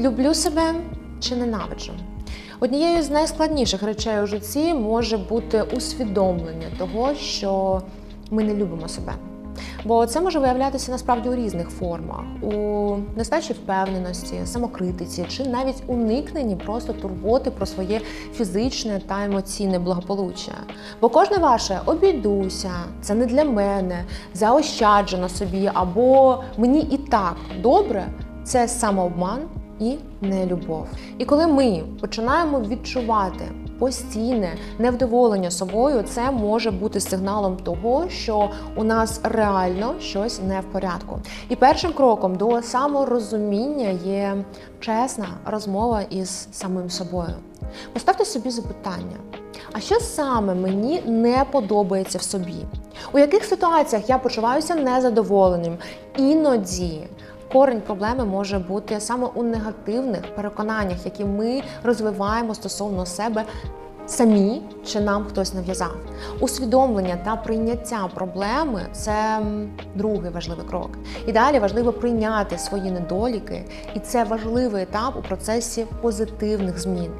Люблю себе чи ненавиджу? Однією з найскладніших речей у житті може бути усвідомлення того, що ми не любимо себе. Бо це може виявлятися насправді у різних формах: у нестачі впевненості, самокритиці чи навіть уникненні просто турботи про своє фізичне та емоційне благополуччя. Бо кожне ваше обійдуся, це не для мене, заощаджу на собі, або мені і так добре це самообман і нелюбов. І коли ми починаємо відчувати постійне невдоволення собою, це може бути сигналом того, що у нас реально щось не в порядку. І першим кроком до саморозуміння є чесна розмова із самим собою. Поставте собі запитання. А що саме мені не подобається в собі? У яких ситуаціях я почуваюся незадоволеним? Іноді корень проблеми може бути саме у негативних переконаннях, які ми розвиваємо стосовно себе самі чи нам хтось нав'язав. Усвідомлення та прийняття проблеми це другий важливий крок. І далі важливо прийняти свої недоліки, і це важливий етап у процесі позитивних змін.